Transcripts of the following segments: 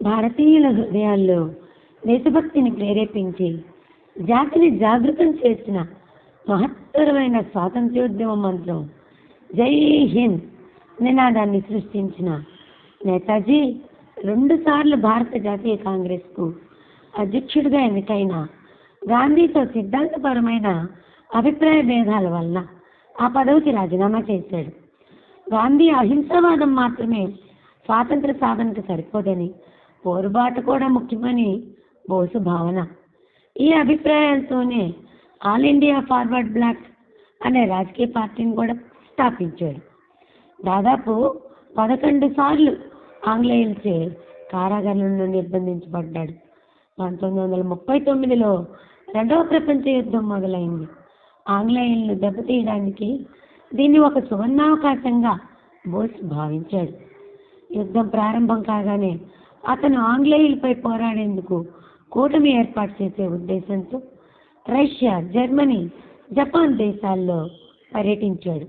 భారతీయుల హృదయాల్లో దేశభక్తిని ప్రేరేపించి జాతిని జాగృతం చేసిన మహత్తరమైన స్వాతంత్ర్యోద్యమ మంత్రం జై హింద్ నినాదాన్ని సృష్టించిన నేతాజీ రెండుసార్లు భారత జాతీయ కాంగ్రెస్కు అధ్యక్షుడిగా ఎన్నికైన గాంధీతో సిద్ధాంతపరమైన అభిప్రాయ భేదాల వలన ఆ పదవికి రాజీనామా చేశాడు. గాంధీ అహింసావాదం మాత్రమే స్వాతంత్ర సాధనకు సరిపోదని పోరుబాటు కూడా ముఖ్యమని బోసు భావన. ఈ అభిప్రాయాలతోనే ఆల్ ఇండియా ఫార్వర్డ్ బ్లాక్ అనే రాజకీయ పార్టీని కూడా స్థాపించాడు. దాదాపు పదకొండు సార్లు ఆంగ్లేయులచే కారాగారంలో నిర్బంధించబడ్డాడు. పంతొమ్మిది వందల ముప్పై తొమ్మిదిలో రెండవ ప్రపంచ యుద్ధం మొదలైంది. ఆంగ్లేయులను దెబ్బతీయడానికి దీన్ని ఒక సువర్ణావకాశంగా బోస్ భావించాడు. యుద్ధం ప్రారంభం కాగానే అతను ఆంగ్లేయులపై పోరాడేందుకు కూటమి ఏర్పాటు చేసే ఉద్దేశంతో రష్యా జర్మనీ జపాన్ దేశాల్లో పర్యటించాడు.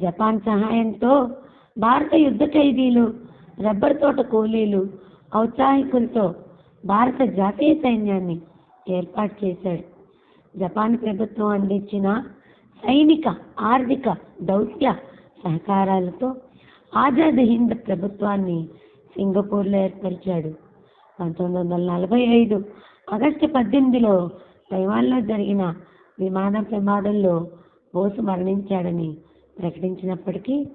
జపాన్ సహాయంతో భారత యుద్ధ ఖైదీలు రబ్బర్ తోట కూలీలు ఔత్సాహికులతో భారత జాతీయ సైన్యాన్ని ఏర్పాటు చేశాడు. జపాన్ ప్రభుత్వం అందించిన సైనిక ఆర్థిక దౌత్య సహకారాలతో ఆజాద్ హింద్ ప్రభుత్వాన్ని సింగపూర్లో ఏర్పరిచాడు. పంతొమ్మిది వందల నలభై ఐదు ఆగస్టు పద్దెనిమిదిలో తైవాన్లో జరిగిన విమాన ప్రమాదంలో బోసు మరణించాడని ప్రకటించినప్పటికీ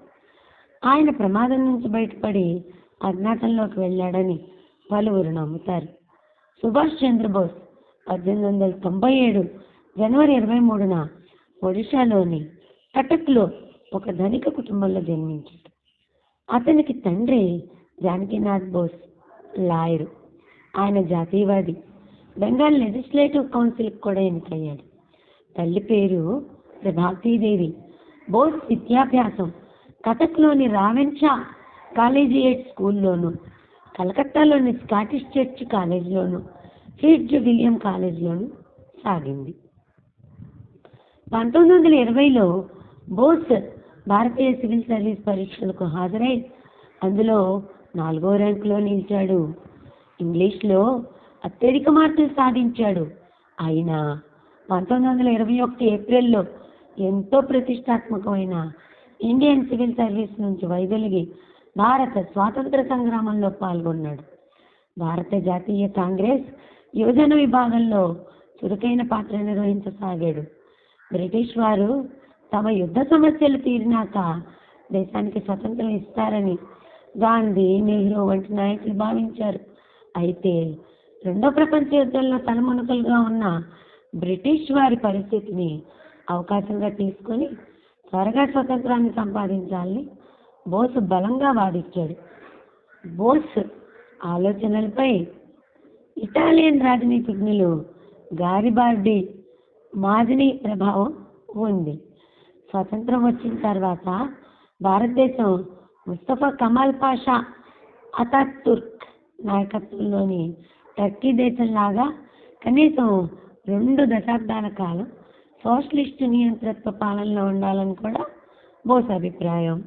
ఆయన ప్రమాదం నుంచి బయటపడి అజ్ఞాతంలోకి వెళ్ళాడని పలువురు నమ్ముతారు. సుభాష్ చంద్రబోస్ పద్దెనిమిది వందల తొంభై ఏడు జనవరి ఇరవై మూడున ఒడిశాలోని కటక్లో ఒక ధనిక కుటుంబంలో జన్మించాడు. అతనికి తండ్రి జానకీనాథ్ బోస్ లాయరు. ఆయన జాతీయవాది. బెంగాల్ లెజిస్లేటివ్ కౌన్సిల్కి కూడా ఎన్నికయ్యాడు. తల్లి పేరు ప్రభాతీదేవి. బోస్ విద్యాభ్యాసం. కటక్లోని రావెన్షా కాలేజియేట్ స్కూల్లోను కలకత్తాలోని స్కాటిష్ చర్చ్ కాలేజీలోను ఫిట్జ్ విలియం కాలేజీలోను సాగింది. పంతొమ్మిది వందల ఇరవైలో బోస్ భారతీయ సివిల్ సర్వీస్ పరీక్షలకు హాజరై అందులో నాలుగో ర్యాంకులో నిలిచాడు. ఇంగ్లీష్లో అత్యధిక మార్కులు సాధించాడు. అయినా పంతొమ్మిది వందల ఇరవై ఒకటి ఏప్రిల్లో ఎంతో ప్రతిష్టాత్మకమైన ఇండియన్ సివిల్ సర్వీస్ నుంచి వైదొలిగి భారత స్వాతంత్ర సంగ్రామంలో పాల్గొన్నాడు. భారత జాతీయ కాంగ్రెస్ యువజన విభాగంలో చురుకైన పాత్ర నిర్వహించసాగాడు. బ్రిటిష్ వారు తమ యుద్ధ సమస్యలు తీరినాక దేశానికి స్వతంత్రం ఇస్తారని గాంధీ నెహ్రూ వంటి నాయకులు భావించారు. అయితే రెండో ప్రపంచ యుద్ధంలో తలమునకలుగా ఉన్న బ్రిటిష్ వారి పరిస్థితిని అవకాశంగా తీసుకొని త్వరగా స్వతంత్రాన్ని సంపాదించాలని బోస్ బలంగా వాదించాడు. బోస్ ఆలోచనలపై ఇటాలియన్ రాజనీతిజ్ఞులు గారిబార్డి మాదిని ప్రభావం ఉంది. స్వతంత్రం వచ్చిన తర్వాత భారతదేశం ముస్తఫా కమాల్ పాషా అతాతుర్క్ నాయకత్వంలోని టర్కీ దేశంలాగా కనీసం రెండు దశాబ్దాల కాలం సోషలిస్టు నియంత్రిత్వ పాలనలో ఉండాలని కూడా బోస్ అభిప్రాయం.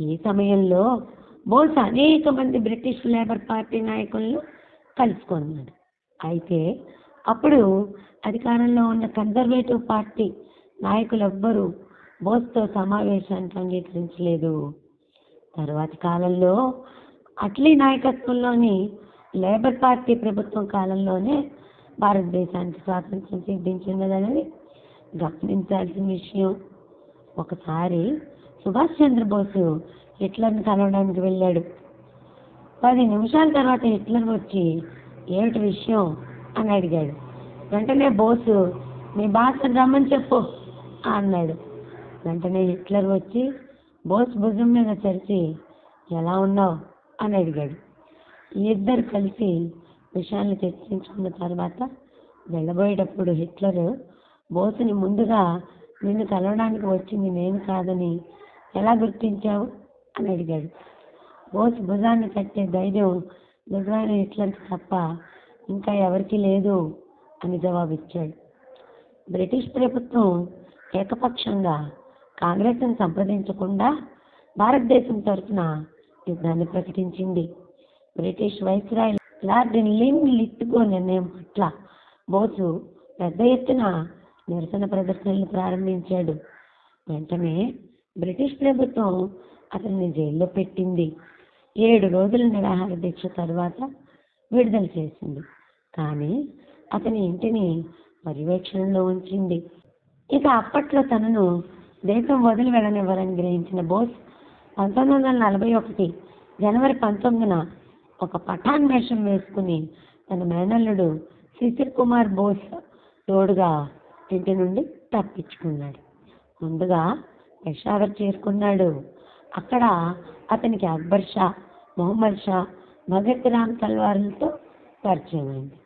ఈ సమయంలో బోస్ అనేక మంది బ్రిటిష్ లేబర్ పార్టీ నాయకులను కలుసుకున్నాడు అయితే అప్పుడు అధికారంలో ఉన్న కన్జర్వేటివ్ పార్టీ నాయకులెవ్వరూ బోస్తో సమావేశానికి అంగీకరించలేదు. తర్వాతి కాలంలో అట్లీ నాయకత్వంలోని లేబర్ పార్టీ ప్రభుత్వం కాలంలోనే భారతదేశానికి స్వాతంత్రం సిద్ధించినదనేది గమనించాల్సిన విషయం. ఒకసారి సుభాష్ చంద్రబోసు హిట్లర్ని కలవడానికి వెళ్ళాడు. పది నిమిషాల తర్వాత హిట్లర్ వచ్చి ఏమిటి విషయం? అని అడిగాడు. వెంటనే బోసు మీ భాష రమ్మని చెప్పు అన్నాడు. వెంటనే హిట్లర్ వచ్చి బోస్ భుజం మీద చరిచి ఎలా ఉన్నావు? అని అడిగాడు. ఈ ఇద్దరు కలిసి విషయాన్ని చర్చించుకున్న తర్వాత వెళ్ళబోయేటప్పుడు హిట్లర్ బోసుని ముందుగా నిన్ను కలవడానికి వచ్చింది నేను కాదని ఎలా గుర్తించావు? అని అడిగాడు. బోస్ భుజాన్ని కట్టే ధైర్యం నిజమైన హిట్లర్కి తప్ప ఇంకా ఎవరికీ లేదు అని జవాబిచ్చాడు. బ్రిటిష్ ప్రభుత్వం ఏకపక్షంగా కాంగ్రెస్ను సంప్రదించకుండా భారతదేశం తరఫున యుద్ధాన్ని ప్రకటించింది. British viceroy lord Linlithgow నిర్ణయం పట్ల బోసు పెద్ద ఎత్తున నిరసన ప్రదర్శనలు ప్రారంభించాడు. వెంటనే బ్రిటిష్ ప్రభుత్వం అతన్ని జైల్లో పెట్టింది. ఏడు రోజుల నిరాహార దీక్ష తర్వాత విడుదల చేసింది. కానీ అతని ఇంటిని పర్యవేక్షణలో ఉంచింది. ఇక అప్పట్లో తనను దేశం వదిలి వెళ్ళనివ్వరని గ్రహించిన బోస్ పంతొమ్మిది వందల నలభై ఒకటి జనవరి పంతొమ్మిదిన ఒక పఠాన్ వేషం వేసుకుని తన మేనల్లుడు శిశిర్ కుమార్ బోస్ తోడుగా ఇంటి నుండి తప్పించుకున్నాడు. ముందుగా పెషావర్ చేరుకున్నాడు. అక్కడ అతనికి అక్బర్ షా మొహమ్మద్ షా భగత్ రామ్ తల్వార్లతో పరిచయం అయింది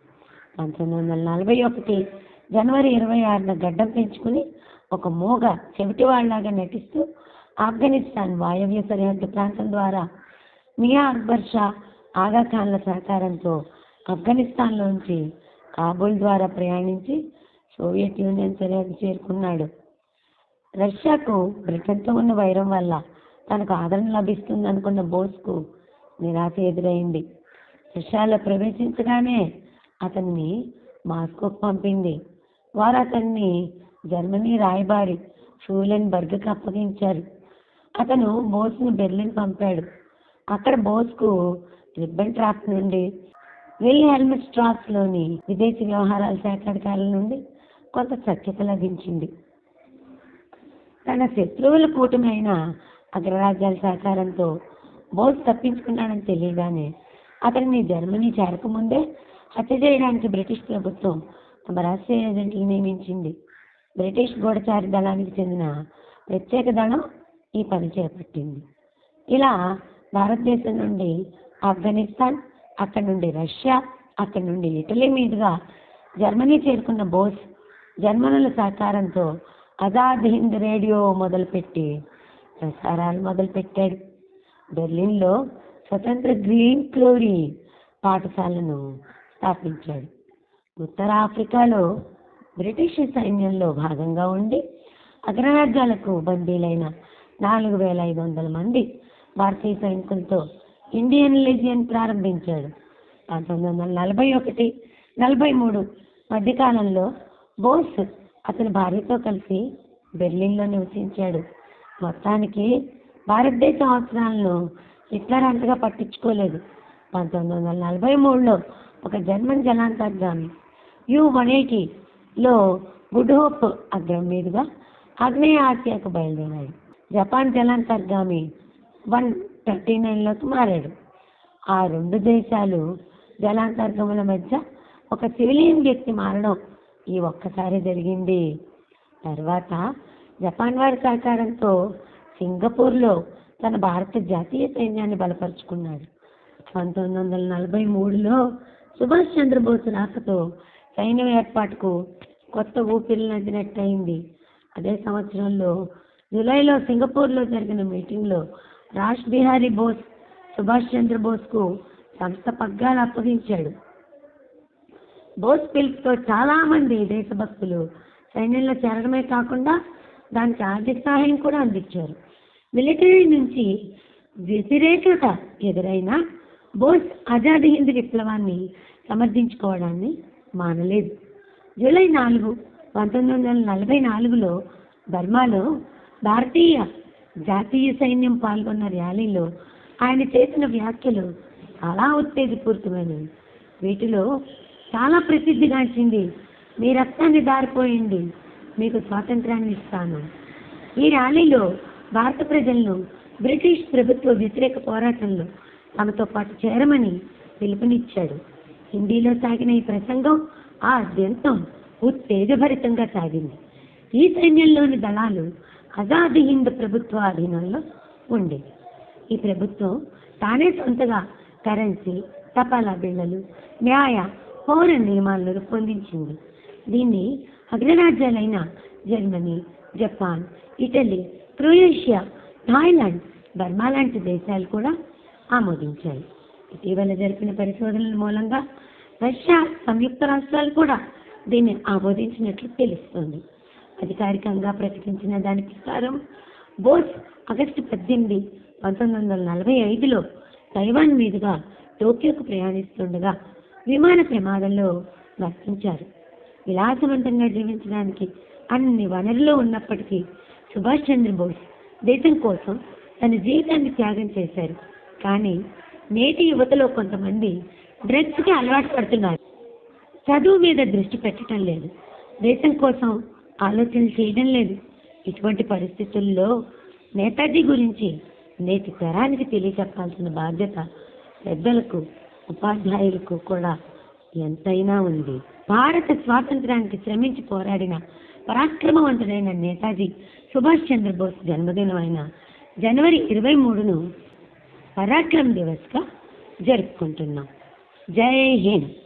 పంతొమ్మిది వందల నలభై ఒకటి జనవరి ఇరవై ఆరున గడ్డం పెంచుకుని ఒక మూగ చెవిటివాళ్ళాగా నటిస్తూ ఆఫ్ఘనిస్తాన్ వాయవ్య సరిహద్దు ప్రాంతం ద్వారా మియా అక్బర్ షా ఆగాఖాన్ల సహకారంతో ఆఫ్ఘనిస్తాన్లోంచి కాబూల్ ద్వారా ప్రయాణించి సోవియట్ యూనియన్ సరిహద్దు చేరుకున్నాడు. రష్యాకు బ్రిటన్తో ఉన్న వైరం వల్ల తనకు ఆదరణ లభిస్తుంది అనుకున్న బోస్కు నిరాశ ఎదురైంది. రష్యాలో ప్రవేశించగానే అతన్ని మాస్కోకు పంపింది. వారు అతన్ని జర్మనీ రాయబారి షూలెన్బర్గ్కి అప్పగించారు. అతను బోస్ను బెర్లిన్ పంపాడు. అక్కడ బోస్కు రిబ్బన్ ట్రాప్ నుండి విల్ హెల్మెట్ స్ట్రాప్స్లోని విదేశీ వ్యవహారాల శాఖ అధికారుల నుండి కొంత సఖ్యత లభించింది. తన శత్రువుల కూటమైన అగ్రరాజ్యాల సహకారంతో బోస్ తప్పించుకున్నాడని తెలియగానే అతన్ని జర్మనీ చేరకముందే హత్య చేయడానికి బ్రిటిష్ ప్రభుత్వం తమ రహస్య ఏజెంట్లు నియమించింది. బ్రిటిష్ గూఢచారి దళానికి చెందిన ప్రత్యేక దళం ఈ పని చేపట్టింది. ఇలా భారతదేశం నుండి ఆఫ్ఘనిస్తాన్ అక్కడి నుండి రష్యా అక్కడి నుండి ఇటలీ మీదుగా జర్మనీ చేరుకున్న బోస్ జర్మనుల సహకారంతో ఆజాద్ హింద్ రేడియో మొదలుపెట్టి ప్రసారాలు మొదలుపెట్టాడు. బెర్లిన్లో స్వతంత్ర గ్రీన్ క్లోరీ పాఠశాలను స్థాపించాడు. ఉత్తర ఆఫ్రికాలో బ్రిటిష్ సైన్యంలో భాగంగా ఉండి అగ్రరాజ్యాలకు బందీలైన నాలుగు వేల ఐదు వందల మంది భారతీయ సైనికులతో ఇండియన్ లెజియన్ ప్రారంభించాడు. పంతొమ్మిది వందల నలభై ఒకటి నలభై మూడు మధ్యకాలంలో బోస్ అతని భార్యతో కలిసి బెర్లిన్లో నివసించాడు. మొత్తానికి భారతదేశ అవసరాలను హిట్లర్ అంతగా పట్టించుకోలేదు. పంతొమ్మిది వందల నలభై మూడులో ఒక జర్మన్ జలాంతర్గామి యు వన్ లో గుడ్ హోప్ అగ్రం మీదుగా ఆగ్నేయ ఆసియాకు బయలుదేరాడు జపాన్ జలాంతర్గామి వన్ థర్టీ నైన్లోకి మారాడు. ఆ రెండు దేశాలు జలాంతర్గముల మధ్య ఒక సివిలియన్ వ్యక్తి మారడం ఈ ఒక్కసారి జరిగింది. తర్వాత జపాన్ వారి సహకారంతో సింగపూర్లో తన భారత జాతీయ సైన్యాన్ని బలపరుచుకున్నాడు. పంతొమ్మిది వందల నలభై మూడులో సుభాష్ చంద్రబోస్ రాకతో సైన్యం ఏర్పాటుకు కొత్త ఊపిరినదినట్టయింది అదే సంవత్సరంలో జూలైలో సింగపూర్లో జరిగిన మీటింగ్లో రాజ్ బిహారీ బోస్ సుభాష్ చంద్రబోస్కు సంస్థ పగ్గాలు అప్పగించాడు. బోస్ పిలుపుతో చాలామంది దేశభక్తులు సైన్యంలో చేరడమే కాకుండా దానికి ఆర్థిక సహాయం కూడా అందించారు. మిలిటరీ నుంచి వ్యతిరేకత ఎదురైనా బోస్ ఆజాద్ హింద్ విప్లవాన్ని సమర్థించుకోవడాన్ని మానలేదు. జూలై నాలుగు పంతొమ్మిది వందల నలభై నాలుగులో బర్మాలో భారతీయ జాతీయ సైన్యం పాల్గొన్న ర్యాలీలో ఆయన చేసిన వ్యాఖ్యలు చాలా ఉత్తేజపూరితమైనవి. వీటిలో చాలా ప్రసిద్ధిగాంచింది మీ రక్తాన్ని దారిపోయింది మీకు స్వాతంత్రాన్ని ఇస్తాను. ఈ ర్యాలీలో భారత ప్రజలను బ్రిటిష్ ప్రభుత్వ వ్యతిరేక పోరాటంలో తమతో పాటు చేరమని పిలుపునిచ్చాడు. హిందీలో సాగిన ఈ ప్రసంగం ఆ అద్యంతం ఉత్తేజభరితంగా సాగింది. ఈ సైన్యంలోని దళాలు ఆజాద్ హింద్ ప్రభుత్వ అధీనంలో ఉండేవి. ఈ ప్రభుత్వం తానే సొంతగా కరెన్సీ తపాలా బిళ్ళలు న్యాయ పౌర నియమాలను రూపొందించింది. దీన్ని అగ్రరాజ్యాలైన Germany Japan Italy Croatia Thailand Burma లాంటి దేశాలు కూడా ఆమోదించాయి. ఇటీవల జరిపిన పరిశోధనల మూలంగా రష్యా సంయుక్త రాష్ట్రాలు కూడా దీన్ని ఆమోదించినట్లు తెలుస్తోంది. అధికారికంగా ప్రకటించిన దాని ప్రకారం బోస్ ఆగస్టు పద్దెనిమిది పంతొమ్మిది వందల నలభై ఐదులో తైవాన్ మీదుగా టోక్యోకు ప్రయాణిస్తుండగా విమాన ప్రమాదంలో మరణించారు. విలాసవంతంగా జీవించడానికి అన్ని వనరులు ఉన్నప్పటికీ సుభాష్ చంద్రబోస్ దేశం కోసం తన జీవితాన్ని త్యాగం చేశారు. కానీ నేటి యువతలో కొంతమంది డ్రగ్స్కి అలవాటు పడుతున్నారు. చదువు మీద దృష్టి పెట్టడం లేదు. దేశం కోసం ఆలోచనలు చేయడం లేదు. ఇటువంటి పరిస్థితుల్లో నేతాజీ గురించి నేటి తరానికి తెలియచెప్పాల్సిన బాధ్యత పెద్దలకు ఉపాధ్యాయులకు కూడా ఎంతైనా ఉంది. భారత స్వాతంత్రానికి శ్రమించి పోరాడిన పరాక్రమవంతుడైన నేతాజీ సుభాష్ చంద్రబోస్ జన్మదినం అయిన జనవరి ఇరవై మూడును పరాక్రమ్ దివస్గా జరుపుకుంటున్నాం. జై హింద్.